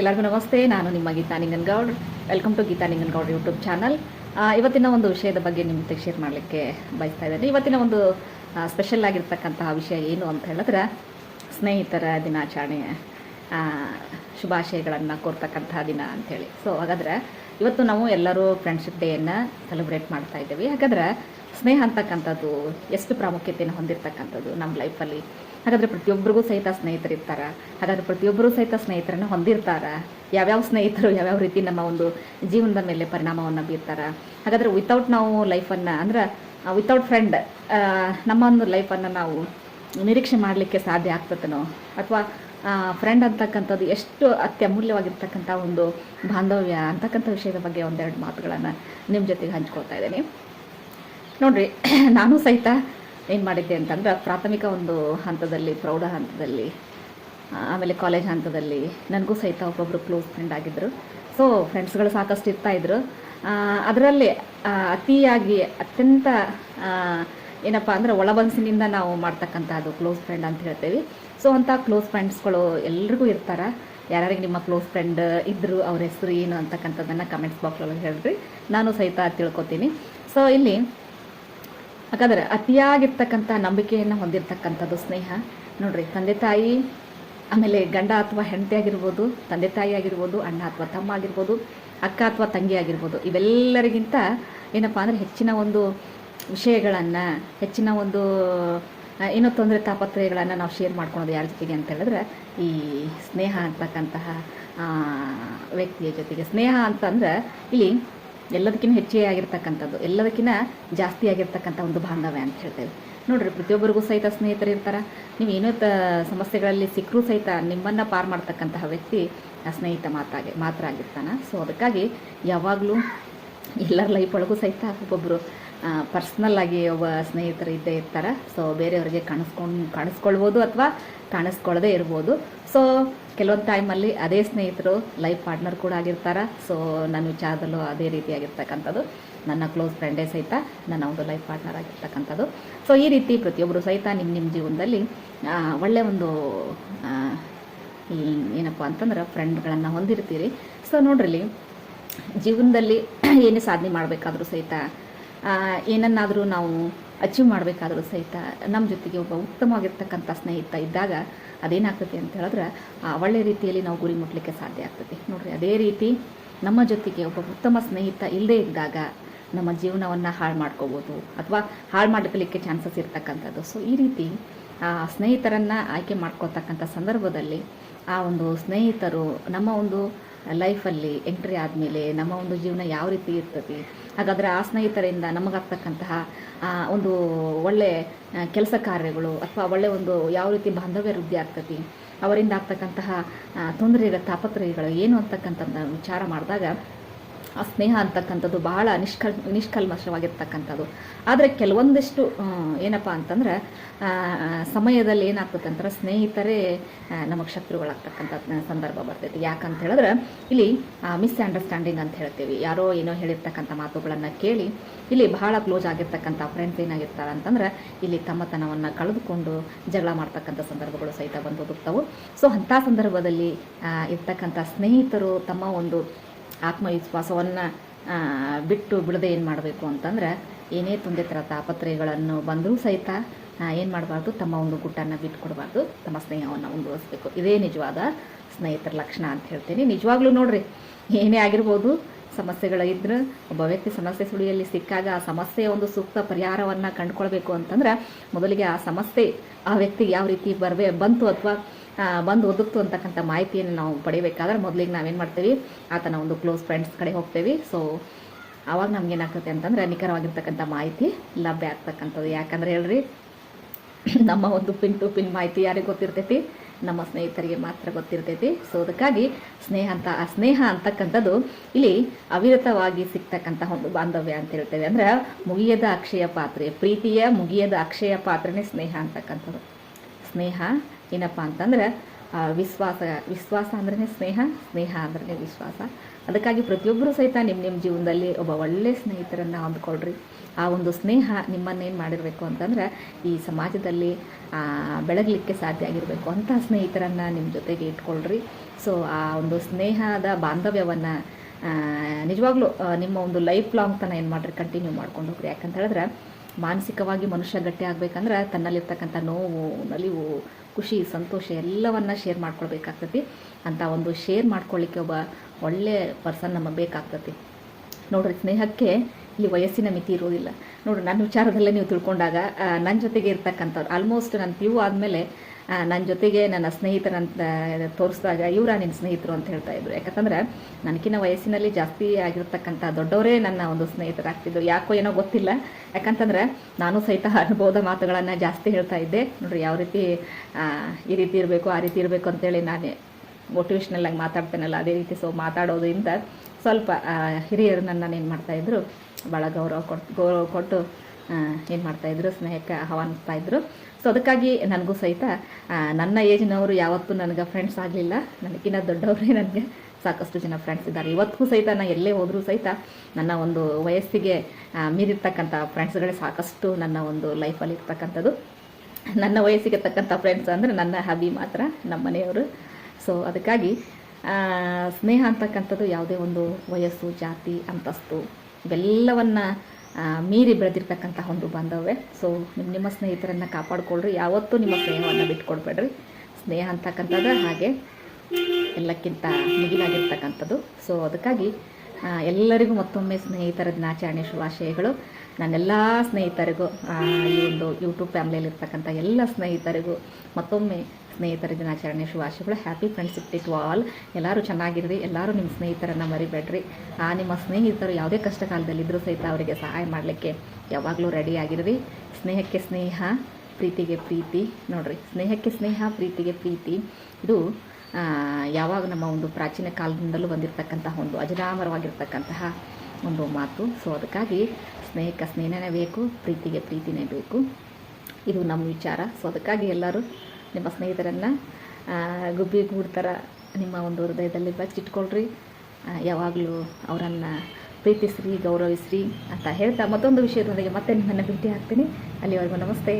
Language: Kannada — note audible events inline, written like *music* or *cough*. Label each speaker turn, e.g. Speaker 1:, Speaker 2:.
Speaker 1: ಎಲ್ಲರಿಗೂ ನಮಸ್ತೆ, ನಾನು ನಿಮ್ಮ Geeta Ninganagoud. Welcome to Geeta Ninganagoud YouTube channel ಇವತ್ತಿನ ಒಂದು ವಿಷಯದ ಬಗ್ಗೆ ನಿಮ್ಮ ಜೊತೆ ಶೇರ್ ಮಾಡಲಿಕ್ಕೆ ಬಯಸ್ತಾ ಇದ್ದೇನೆ. ಇವತ್ತಿನ ಒಂದು ಸ್ಪೆಷಲ್ ಆಗಿರ್ತಕ್ಕಂತಹ ವಿಷಯ ಏನು ಅಂತ ಹೇಳಿದ್ರೆ, ಸ್ನೇಹಿತರ ದಿನಾಚರಣೆ ಶುಭಾಶಯಗಳನ್ನು ಕೋರ್ತಕ್ಕಂತಹ ದಿನ ಅಂಥೇಳಿ ಸೊ ಹಾಗಾದ್ರೆ ಇವತ್ತು ನಾವು ಎಲ್ಲರೂ ಫ್ರೆಂಡ್ಶಿಪ್ ಡೇಯನ್ನು ಸೆಲೆಬ್ರೇಟ್ ಮಾಡ್ತಾ ಇದ್ದೀವಿ. ಹಾಗಾದ್ರೆ ಸ್ನೇಹ ಅಂತಕ್ಕಂಥದ್ದು, ಎಷ್ಟು ಪ್ರಾಮುಖ್ಯತೆಯನ್ನು ಹೊಂದಿರತಕ್ಕಂಥದ್ದು ನಮ್ಮ ಲೈಫಲ್ಲಿ ಹಾಗಾದರೆ ಪ್ರತಿಯೊಬ್ಬರಿಗೂ ಸಹಿತ ಸ್ನೇಹಿತರಿರ್ತಾರೆ? ಹಾಗಾದರೆ ಪ್ರತಿಯೊಬ್ಬರೂ ಸಹಿತ ಸ್ನೇಹಿತರನ್ನು ಹೊಂದಿರ್ತಾರೆ? ಯಾವ್ಯಾವ ಸ್ನೇಹಿತರು, ಯಾವ್ಯಾವ ರೀತಿ ನಮ್ಮ ಒಂದು ಜೀವನದ ಮೇಲೆ ಪರಿಣಾಮವನ್ನು ಬೀರ್ತಾರೆ? ಹಾಗಾದರೆ ವಿತೌಟ್ ನಾವು ಲೈಫನ್ನು ಅಂದ್ರೆ ವಿತೌಟ್ ಫ್ರೆಂಡ್ ನಮ್ಮ ಒಂದು ಲೈಫನ್ನು ನಾವು ನಿರೀಕ್ಷೆ ಮಾಡಲಿಕ್ಕೆ ಸಾಧ್ಯ ಆಗ್ತದನೋ? ಅಥವಾ ಫ್ರೆಂಡ್ ಅಂತಕ್ಕಂಥದ್ದು ಎಷ್ಟು ಅತ್ಯಮೂಲ್ಯವಾಗಿರ್ತಕ್ಕಂಥ ಒಂದು ಬಾಂಧವ್ಯ ಅಂತಕ್ಕಂಥ ವಿಷಯದ ಬಗ್ಗೆ ಒಂದೆರಡು ಮಾತುಗಳನ್ನು ನಿಮ್ಮ ಜೊತೆಗೆ ಹಂಚ್ಕೊಳ್ತಾ ಇದ್ದೀನಿ. ನೋಡಿರಿ, *clears throat* ನಾನು ಸಹಿತ ಏನು ಮಾಡಿದ್ದೆ ಅಂತಂದ್ರೆ ಪ್ರಾಥಮಿಕ ಒಂದು ಹಂತದಲ್ಲಿ, ಪ್ರೌಢ ಹಂತದಲ್ಲಿ ಆಮೇಲೆ ಕಾಲೇಜ್ ಹಂತದಲ್ಲಿ ನನಗೂ ಸಹಿತ ಒಬ್ಬೊಬ್ಬರು ಕ್ಲೋಸ್ ಫ್ರೆಂಡ್ ಆಗಿದ್ದರು ಸೊ ಫ್ರೆಂಡ್ಸ್ಗಳು ಸಾಕಷ್ಟು ಇರ್ತಾಯಿದ್ರು ಅದರಲ್ಲಿ ಅತಿಯಾಗಿ ಅತ್ಯಂತ ಏನಪ್ಪ ಅಂದರೆ ಒಳಬನ್ಸಿನಿಂದ ನಾವು ಮಾಡ್ತಕ್ಕಂಥದ್ದು ಕ್ಲೋಸ್ ಫ್ರೆಂಡ್ ಅಂತ ಹೇಳ್ತೇವೆ. ಸೊ ಅಂಥ ಕ್ಲೋಸ್ ಫ್ರೆಂಡ್ಸ್ಗಳು ಎಲ್ರಿಗೂ ಇರ್ತಾರೆ. ಯಾರ್ಯಾರಿಗೆ ನಿಮ್ಮ ಕ್ಲೋಸ್ ಫ್ರೆಂಡ್ ಇದ್ದರು ಅವ್ರ ಹೆಸರು ಏನು ಅಂತಕ್ಕಂಥದ್ದನ್ನು ಕಮೆಂಟ್ಸ್ ಬಾಕ್ಸೊಳಗೆ ಹೇಳ್ರಿ. ನಾನು ಸಹಿತ ತಿಳ್ಕೊತೀನಿ. ಸೊ ಇಲ್ಲಿ ಹಾಗಾದ್ರೆ ಅತಿಯಾಗಿರ್ತಕ್ಕಂಥ ನಂಬಿಕೆಯನ್ನು ಹೊಂದಿರತಕ್ಕಂಥದ್ದು ಸ್ನೇಹ. ನೋಡ್ರಿ, ತಂದೆ ತಾಯಿ, ಆಮೇಲೆ ಗಂಡ ಅಥವಾ ಹೆಂಡತಿ ಆಗಿರ್ಬೋದು, ತಂದೆ ತಾಯಿ ಆಗಿರ್ಬೋದು, ಅಣ್ಣ ಅಥವಾ ತಮ್ಮ ಆಗಿರ್ಬೋದು, ಅಕ್ಕ ಅಥವಾ ತಂಗಿ ಆಗಿರ್ಬೋದು, ಇವೆಲ್ಲರಿಗಿಂತ ಏನಪ್ಪ ಅಂದರೆ ಹೆಚ್ಚಿನ ಒಂದು ವಿಷಯಗಳನ್ನು, ಹೆಚ್ಚಿನ ಒಂದು ಏನೋ ತೊಂದರೆ ತಾಪತ್ರಯಗಳನ್ನು ನಾವು ಶೇರ್ ಮಾಡ್ಕೊಳೋದು ಯಾರ ಜೊತೆಗೆ ಅಂತ ಹೇಳಿದ್ರೆ, ಈ ಸ್ನೇಹ ಅಂತಕ್ಕಂತಹ ವ್ಯಕ್ತಿಯ ಜೊತೆಗೆ. ಸ್ನೇಹ ಅಂತಂದ್ರೆ ಇಲ್ಲಿ ಎಲ್ಲದಕ್ಕಿಂತ ಹೆಚ್ಚೇ ಆಗಿರ್ತಕ್ಕಂಥದ್ದು ಎಲ್ಲದಕ್ಕಿಂತ ಜಾಸ್ತಿ ಆಗಿರ್ತಕ್ಕಂಥ ಒಂದು ಬಾಂಧವ್ಯ ಅಂತ ಹೇಳ್ತೇವೆ. ನೋಡ್ರಿ, ಪ್ರತಿಯೊಬ್ಬರಿಗೂ ಸಹಿತ ಸ್ನೇಹಿತರು ಇರ್ತಾರೆ. ನೀವು ಏನೋ ಸಮಸ್ಯೆಗಳಲ್ಲಿ ಸಿಕ್ಕರೂ ಸಹಿತ ನಿಮ್ಮನ್ನು ಪಾರು ಮಾಡ್ತಕ್ಕಂತಹ ವ್ಯಕ್ತಿ ಸ್ನೇಹಿತ ಮಾತಾಗಿ ಮಾತ್ರ ಆಗಿರ್ತಾನೆ. ಸೊ ಅದಕ್ಕಾಗಿ ಯಾವಾಗಲೂ ಎಲ್ಲರ ಲೈಫ್ ಒಳಗೂ ಸಹಿತ ಒಬ್ಬೊಬ್ಬರು ಪರ್ಸ್ನಲ್ ಆಗಿ ಒಬ್ಬ ಸ್ನೇಹಿತರು ಇದ್ದೇ ಇರ್ತಾರೆ. ಸೊ ಬೇರೆಯವರಿಗೆ ಕಾಣಿಸ್ಕೊಂಡು, ಕಾಣಿಸ್ಕೊಳ್ಬೋದು ಅಥವಾ ಕಾಣಿಸ್ಕೊಳ್ಳದೆ ಇರ್ಬೋದು. ಸೊ ಕೆಲವೊಂದು ಟೈಮಲ್ಲಿ ಅದೇ ಸ್ನೇಹಿತರು ಲೈಫ್ ಪಾರ್ಟ್ನರ್ ಕೂಡ ಆಗಿರ್ತಾರೆ. ಸೊ ನನ್ನ ವಿಚಾರದಲ್ಲೂ ಅದೇ ರೀತಿಯಾಗಿರ್ತಕ್ಕಂಥದ್ದು ನನ್ನ ಕ್ಲೋಸ್ ಫ್ರೆಂಡೇ ಸಹಿತ ನನ್ನ ಒಂದು ಲೈಫ್ ಪಾರ್ಟ್ನರ್ ಆಗಿರ್ತಕ್ಕಂಥದ್ದು. ಸೊ ಈ ರೀತಿ ಪ್ರತಿಯೊಬ್ಬರು ಸಹಿತ ನಿಮ್ಮ ನಿಮ್ಮ ಜೀವನದಲ್ಲಿ ಒಳ್ಳೆಯ ಒಂದು ಏನಪ್ಪ ಅಂತಂದ್ರೆ ಫ್ರೆಂಡ್ಗಳನ್ನು ಹೊಂದಿರ್ತೀರಿ. ಸೊ ನೋಡ್ರಿ ಜೀವನದಲ್ಲಿ ಏನೇ ಸಾಧನೆ ಮಾಡಬೇಕಾದ್ರೂ ಸಹಿತ ಏನನ್ನಾದರೂ ನಾವು ಅಚೀವ್ ಮಾಡಬೇಕಾದ್ರೂ ಸಹಿತ ನಮ್ಮ ಜೊತೆಗೆ ಒಬ್ಬ ಉತ್ತಮವಾಗಿರ್ತಕ್ಕಂಥ ಸ್ನೇಹಿತ ಇದ್ದಾಗ ಅದೇನಾಗ್ತದೆ ಅಂತ ಹೇಳಿದ್ರೆ ಆ, ಒಳ್ಳೆ ರೀತಿಯಲ್ಲಿ ನಾವು ಗುರಿ ಮುಟ್ಲಿಕ್ಕೆ ಸಾಧ್ಯ ಆಗ್ತದೆ. ನೋಡಿರಿ ಅದೇ ರೀತಿ ನಮ್ಮ ಜೊತೆಗೆ ಒಬ್ಬ ಉತ್ತಮ ಸ್ನೇಹಿತ ಇಲ್ಲದೇ ಇದ್ದಾಗ ನಮ್ಮ ಜೀವನವನ್ನು ಹಾಳು ಮಾಡ್ಕೋಬೋದು ಅಥವಾ ಹಾಳು ಮಾಡ್ಲಿಕ್ಕೆ ಚಾನ್ಸಸ್ ಇರ್ತಕ್ಕಂಥದ್ದು. ಸೊ ಈ ರೀತಿ ಆ ಸ್ನೇಹಿತರನ್ನು ಆಯ್ಕೆ ಮಾಡ್ಕೋತಕ್ಕಂಥ ಸಂದರ್ಭದಲ್ಲಿ ಆ ಒಂದು ಸ್ನೇಹಿತರು ನಮ್ಮ ಒಂದು ಲೈಫಲ್ಲಿ ಎಂಟ್ರಿ ಆದಮೇಲೆ ನಮ್ಮ ಒಂದು ಜೀವನ ಯಾವ ರೀತಿ ಇರ್ತದೆ ಹಾಗಾದರೆ ಆ ಸ್ನೇಹಿತರಿಂದ ನಮಗಾಗ್ತಕ್ಕಂತಹ ಒಂದು ಒಳ್ಳೆ ಕೆಲಸ ಕಾರ್ಯಗಳು ಅಥವಾ ಒಳ್ಳೆ ಒಂದು ಯಾವ ರೀತಿ ಬಾಂಧವ್ಯ ವೃದ್ಧಿ ಆಗ್ತದೆ ಅವರಿಂದ ಆಗ್ತಕ್ಕಂತಹ ತೊಂದರೆಗಳ, ತಾಪತ್ರಯಗಳು ಏನು ಅಂತಕ್ಕಂಥದ್ದು ವಿಚಾರ ಮಾಡಿದಾಗ ಆ ಸ್ನೇಹ ಅಂತಕ್ಕಂಥದ್ದು ಬಹಳ ನಿಷ್ಕಲ್ ನಿಷ್ಕಲ್ಮಶವಾಗಿರ್ತಕ್ಕಂಥದ್ದು. ಆದರೆ ಕೆಲವೊಂದಿಷ್ಟು ಏನಪ್ಪ ಅಂತಂದ್ರೆ ಸಮಯದಲ್ಲಿ ಏನಾಗ್ತದೆ ಅಂದ್ರೆ ಸ್ನೇಹಿತರೇ ನಮಗೆ ಶತ್ರುಗಳಾಗ್ತಕ್ಕಂಥ ಸಂದರ್ಭ ಬರ್ತೈತಿ. ಯಾಕಂತ ಹೇಳಿದ್ರೆ ಇಲ್ಲಿ ಮಿಸ್ ಅಂಡರ್ಸ್ಟ್ಯಾಂಡಿಂಗ್ ಅಂತ ಹೇಳ್ತೀವಿ. ಯಾರೋ ಏನೋ ಹೇಳಿರ್ತಕ್ಕಂಥ ಮಾತುಗಳನ್ನು ಕೇಳಿ, ಇಲ್ಲಿ ಬಹಳ ಕ್ಲೋಸ್ ಆಗಿರ್ತಕ್ಕಂಥ ಫ್ರೆಂಡ್ಸ್ ಏನಾಗಿರ್ತಾರೆ ಅಂತಂದ್ರೆ, ಇಲ್ಲಿ ತಮ್ಮತನವನ್ನು ಕಳೆದುಕೊಂಡು ಜಗಳ ಮಾಡ್ತಕ್ಕಂಥ ಸಂದರ್ಭಗಳು ಸಹಿತ ಬಂದು ಹೋಗ್ತವೆ. ಸೊ ಅಂಥ ಸಂದರ್ಭದಲ್ಲಿ ಇರ್ತಕ್ಕಂಥ ಸ್ನೇಹಿತರು ತಮ್ಮ ಒಂದು ಆತ್ಮವಿಶ್ವಾಸವನ್ನು ಬಿಟ್ಟು ಬಿಡದೆ ಏನು ಮಾಡಬೇಕು ಅಂತಂದ್ರೆ, ಏನೇ ತೊಂದರೆ ಥರ ತಾಪತ್ರಯಗಳನ್ನು ಬಂದರೂ ಸಹಿತ ಏನು ಮಾಡಬಾರ್ದು, ತಮ್ಮ ಒಂದು ಗುಟ್ಟನ್ನು ಬಿಟ್ಕೊಡ್ಬಾರ್ದು, ತಮ್ಮ ಸ್ನೇಹವನ್ನು ಮುಂದುವರಿಸಬೇಕು. ಇದೇ ನಿಜವಾದ ಸ್ನೇಹಿತರ ಲಕ್ಷಣ ಅಂತ ಹೇಳ್ತೀನಿ. ನಿಜವಾಗ್ಲೂ ನೋಡ್ರಿ, ಏನೇ ಆಗಿರ್ಬೋದು ಸಮಸ್ಯೆಗಳಿದ್ರೆ ಒಬ್ಬ ವ್ಯಕ್ತಿ ಸಮಸ್ಯೆ ಸುಳಿಯಲ್ಲಿ ಸಿಕ್ಕಾಗ ಆ ಸಮಸ್ಯೆಯ ಒಂದು ಸೂಕ್ತ ಪರಿಹಾರವನ್ನು ಕಂಡುಕೊಳ್ಬೇಕು ಅಂತಂದ್ರೆ, ಮೊದಲಿಗೆ ಆ ಸಮಸ್ಯೆ ಆ ವ್ಯಕ್ತಿಗೆ ಯಾವ ರೀತಿ ಬರಬೇ ಬಂತು ಅಥವಾ ಬಂದು ಒದಗ್ತು ಅಂತಕ್ಕಂಥ ಮಾಹಿತಿಯನ್ನು ನಾವು ಪಡಿಬೇಕಾದ್ರೆ ಮೊದಲಿಗೆ ನಾವೇನು ಮಾಡ್ತೀವಿ, ಆತನ ಒಂದು ಕ್ಲೋಸ್ ಫ್ರೆಂಡ್ಸ್ ಕಡೆ ಹೋಗ್ತೇವೆ. ಸೊ ಆವಾಗ ನಮಗೇನಾಗ್ತದೆ ಅಂತಂದ್ರೆ ನಿಖರವಾಗಿರ್ತಕ್ಕಂಥ ಮಾಹಿತಿ ಲಭ್ಯ ಆಗ್ತಕ್ಕಂಥದ್ದು. ಯಾಕಂದ್ರೆ ಹೇಳ್ರಿ, ನಮ್ಮ ಒಂದು ಪಿನ್ ಟು ಪಿನ್ ಮಾಹಿತಿ ಯಾರಿಗೆ ಗೊತ್ತಿರ್ತೈತಿ? ನಮ್ಮ ಸ್ನೇಹಿತರಿಗೆ ಮಾತ್ರ ಗೊತ್ತಿರ್ತೈತಿ. ಸೊ ಅದಕ್ಕಾಗಿ ಸ್ನೇಹ ಅಂತ, ಆ ಸ್ನೇಹ ಅಂತಕ್ಕಂಥದ್ದು ಇಲ್ಲಿ ಅವಿರತವಾಗಿ ಸಿಗ್ತಕ್ಕಂಥ ಒಂದು ಬಾಂಧವ್ಯ ಅಂತ ಹೇಳ್ತೇವೆ. ಅಂದ್ರೆ ಮುಗಿಯದ ಅಕ್ಷಯ ಪಾತ್ರೆ, ಪ್ರೀತಿಯ ಮುಗಿಯದ ಅಕ್ಷಯ ಪಾತ್ರನೇ ಸ್ನೇಹ ಅಂತಕ್ಕಂಥದ್ದು. ಸ್ನೇಹ ಏನಪ್ಪ ಅಂತಂದ್ರೆ ವಿಶ್ವಾಸ ವಿಶ್ವಾಸ ಅಂದ್ರೆ ಸ್ನೇಹ ಸ್ನೇಹ ಅಂದ್ರೆ ವಿಶ್ವಾಸ. ಅದಕ್ಕಾಗಿ ಪ್ರತಿಯೊಬ್ಬರು ಸಹಿತ ನಿಮ್ಮ ನಿಮ್ಮ ಜೀವನದಲ್ಲಿ ಒಬ್ಬ ಒಳ್ಳೆ ಸ್ನೇಹಿತರನ್ನು ಹೊಂದ್ಕೊಳ್ರಿ. ಆ ಒಂದು ಸ್ನೇಹ ನಿಮ್ಮನ್ನೇನು ಮಾಡಿರಬೇಕು ಅಂತಂದ್ರೆ, ಈ ಸಮಾಜದಲ್ಲಿ ಬೆಳಗಲಿಕ್ಕೆ ಸಾಧ್ಯ ಆಗಿರಬೇಕು ಅಂತ ಸ್ನೇಹಿತರನ್ನು ನಿಮ್ಮ ಜೊತೆಗೆ ಇಟ್ಕೊಳ್ರಿ. ಸೊ ಆ ಒಂದು ಸ್ನೇಹದ ಬಾಂಧವ್ಯವನ್ನು ನಿಜವಾಗ್ಲೂ ನಿಮ್ಮ ಒಂದು ಲೈಫ್ ಲಾಂಗ್ ತನ ಏನು ಮಾಡಿರಿ ಕಂಟಿನ್ಯೂ ಮಾಡ್ಕೊಂಡು ಹೋಗ್ರಿ. ಯಾಕಂತ ಹೇಳಿದ್ರೆ ಮಾನಸಿಕವಾಗಿ ಮನುಷ್ಯ ಗಟ್ಟಿ ಆಗಬೇಕಂದ್ರೆ ತನ್ನಲ್ಲಿರ್ತಕ್ಕಂಥ ನೋವು, ನಲಿವು, ಖುಷಿ, ಸಂತೋಷ ಎಲ್ಲವನ್ನ ಶೇರ್ ಮಾಡ್ಕೊಳ್ಬೇಕಾಗ್ತತಿ. ಅಂತ ಒಂದು ಶೇರ್ ಮಾಡ್ಕೊಳ್ಳಿಕ್ಕೆ ಒಬ್ಬ ಒಳ್ಳೆ ಪರ್ಸನ್ ನಮಗೆ ಬೇಕಾಗ್ತೈತಿ. ನೋಡ್ರಿ ಸ್ನೇಹಕ್ಕೆ ಇಲ್ಲಿ ವಯಸ್ಸಿನ ಮಿತಿ ಇರೋದಿಲ್ಲ ನೋಡ್ರಿ, ನನ್ನ ವಿಚಾರದಲ್ಲೇ ನೀವು ತಿಳ್ಕೊಂಡಾಗ ನನ್ನ ಜೊತೆಗೆ ಇರ್ತಕ್ಕಂಥವ್ರು ಆಲ್ಮೋಸ್ಟ್ ನನ್ನ ಪಿ ಯು ಆದಮೇಲೆ ನನ್ನ ಜೊತೆಗೆ ನನ್ನ ಸ್ನೇಹಿತರಂತ ತೋರಿಸಿದಾಗ ಇವರ ನಿನ್ನ ಸ್ನೇಹಿತರು ಅಂತ ಹೇಳ್ತಾ ಇದ್ರು. ಯಾಕಂತಂದ್ರೆ ನನಗಿನ ವಯಸ್ಸಿನಲ್ಲಿ ಜಾಸ್ತಿ ಆಗಿರ್ತಕ್ಕಂಥ ದೊಡ್ಡವರೇ ನನ್ನ ಒಂದು ಸ್ನೇಹಿತರಾಗ್ತಿದ್ರು. ಯಾಕೋ ಏನೋ ಗೊತ್ತಿಲ್ಲ. ಯಾಕಂತಂದ್ರೆ, ನಾನು ಸಹಿತ ಅನುಭವದ ಮಾತುಗಳನ್ನು ಜಾಸ್ತಿ ಹೇಳ್ತಾ ಇದ್ದೆ. ನೋಡ್ರಿ, ಯಾವ ರೀತಿ ಈ ರೀತಿ ಇರಬೇಕು, ಆ ರೀತಿ ಇರಬೇಕು ಅಂತೇಳಿ ನಾನೇ ಮೋಟಿವೇಶ್ನಲ್ ಹಂಗೆ ಮಾತಾಡ್ತೇನಲ್ಲ, ಅದೇ ರೀತಿ ಸೊ ಮಾತಾಡೋದ್ರಿಂದ ಸ್ವಲ್ಪ ಹಿರಿಯರು ನನ್ನ ಏನು ಮಾಡ್ತಾಯಿದ್ರು ಭಾಳ ಗೌರವ ಕೊಟ್ಟು ಗೌರವ ಕೊಟ್ಟು ಏನು ಮಾಡ್ತಾಯಿದ್ರು ಸ್ನೇಹಕ್ಕೆ ಆಹ್ವಾನಿಸ್ತಾ ಇದ್ರು. ಸೊ ಅದಕ್ಕಾಗಿ ನನಗೂ ಸಹಿತ ನನ್ನ ಏಜ್ನವರು ಯಾವತ್ತೂ ನನಗೆ ಫ್ರೆಂಡ್ಸ್ ಆಗಲಿಲ್ಲ. ನನಗಿನ್ನ ದೊಡ್ಡವರೇ ನನಗೆ ಸಾಕಷ್ಟು ಜನ ಫ್ರೆಂಡ್ಸ್ ಇದ್ದಾರೆ. ಇವತ್ತಿಗೂ ಸಹಿತ ನಾನು ಎಲ್ಲೇ ಹೋದರೂ ಸಹಿತ ನನ್ನ ಒಂದು ವಯಸ್ಸಿಗೆ ಮೀರಿರ್ತಕ್ಕಂಥ ಫ್ರೆಂಡ್ಸ್ಗಳೇ ಸಾಕಷ್ಟು ನನ್ನ ಒಂದು ಲೈಫಲ್ಲಿ ಇರ್ತಕ್ಕಂಥದ್ದು. ನನ್ನ ವಯಸ್ಸಿಗೆ ತಕ್ಕಂಥ ಫ್ರೆಂಡ್ಸ್ ಅಂದರೆ ನನ್ನ ಹಬಿ ಮಾತ್ರ ನಮ್ಮ ಮನೆಯವರು ಸೊ ಅದಕ್ಕಾಗಿ ಸ್ನೇಹ ಅಂತಕ್ಕಂಥದ್ದು ಯಾವುದೇ ಒಂದು ವಯಸ್ಸು, ಜಾತಿ, ಅಂತಸ್ತು, ಇವೆಲ್ಲವನ್ನು ಮೀರಿ ಬೆಳೆದಿರ್ತಕ್ಕಂಥ ಒಂದು ಬಾಂಧವ್ಯ. ಸೊ ನಿಮ್ಮ ನಿಮ್ಮ ಸ್ನೇಹಿತರನ್ನು ಕಾಪಾಡ್ಕೊಳ್ರಿ. ಯಾವತ್ತೂ ನಿಮ್ಮ ಸ್ನೇಹವನ್ನು ಬಿಟ್ಕೊಡ್ಬೇಡ್ರಿ. ಸ್ನೇಹ ಅಂತಕ್ಕಂಥದ್ದು ಹಾಗೆ ಎಲ್ಲಕ್ಕಿಂತ ಮಿಗಿಲಾಗಿರ್ತಕ್ಕಂಥದ್ದು. ಸೊ ಅದಕ್ಕಾಗಿ ಎಲ್ಲರಿಗೂ ಮತ್ತೊಮ್ಮೆ ಸ್ನೇಹಿತರ ದಿನಾಚರಣೆ ಶುಭಾಶಯಗಳು. ನನ್ನೆಲ್ಲ ಸ್ನೇಹಿತರಿಗೂ ಈ ಒಂದು ಯೂಟ್ಯೂಬ್ ಫ್ಯಾಮಿಲಿಯಲ್ಲಿರ್ತಕ್ಕಂಥ ಎಲ್ಲ ಸ್ನೇಹಿತರಿಗೂ ಮತ್ತೊಮ್ಮೆ ಸ್ನೇಹಿತರ ದಿನಾಚರಣೆ ಶುಭಾಶಯಗಳು. Happy friendship day to all ಎಲ್ಲರೂ ಚೆನ್ನಾಗಿರ್ರಿ. ಎಲ್ಲರೂ ನಿಮ್ಮ ಸ್ನೇಹಿತರನ್ನು ಮರಿಬೇಡ್ರಿ. ಆ, ನಿಮ್ಮ ಸ್ನೇಹಿತರು ಯಾವುದೇ ಕಷ್ಟ ಕಾಲದಲ್ಲಿದ್ದರೂ ಸಹಿತ ಅವರಿಗೆ ಸಹಾಯ ಮಾಡಲಿಕ್ಕೆ ಯಾವಾಗಲೂ ರೆಡಿ ಆಗಿರ್ರಿ. ಸ್ನೇಹಕ್ಕೆ ಸ್ನೇಹ, ಪ್ರೀತಿಗೆ ಪ್ರೀತಿ. ನೋಡಿರಿ, ಸ್ನೇಹಕ್ಕೆ ಸ್ನೇಹ, ಪ್ರೀತಿಗೆ ಪ್ರೀತಿ. ಇದು ಯಾವಾಗ ನಮ್ಮ ಒಂದು ಪ್ರಾಚೀನ ಕಾಲದಿಂದಲೂ ಬಂದಿರತಕ್ಕಂತಹ ಒಂದು ಅಜರಾಮರವಾಗಿರ್ತಕ್ಕಂತಹ ಒಂದು ಮಾತು. ಸೊ ಅದಕ್ಕಾಗಿ ಸ್ನೇಹಕ್ಕೆ ಸ್ನೇಹನೇ ಬೇಕು, ಪ್ರೀತಿಗೆ ಪ್ರೀತಿನೇ ಬೇಕು. ಇದು ನಮ್ಮ ವಿಚಾರ. ಸೊ ಅದಕ್ಕಾಗಿ ಎಲ್ಲರೂ ನಿಮ್ಮ ಸ್ನೇಹಿತರನ್ನು ಗುಬ್ಬಿ ಗೂಡು ಥರ ನಿಮ್ಮ ಒಂದು ಹೃದಯದಲ್ಲಿ ಬಚ್ಚಿಟ್ಕೊಳ್ರಿ. ಯಾವಾಗಲೂ ಅವರನ್ನು ಪ್ರೀತಿಸ್ರಿ, ಗೌರವಿಸ್ರಿ ಅಂತ ಹೇಳ್ತಾ ಮತ್ತೊಂದು ವಿಷಯದೊಂದಿಗೆ ಮತ್ತೆ ನಿಮ್ಮನ್ನು ಭೇಟಿ ಆಗ್ತೀನಿ ಅಲ್ಲಿವರೆಗೂ ನಮಸ್ತೆ.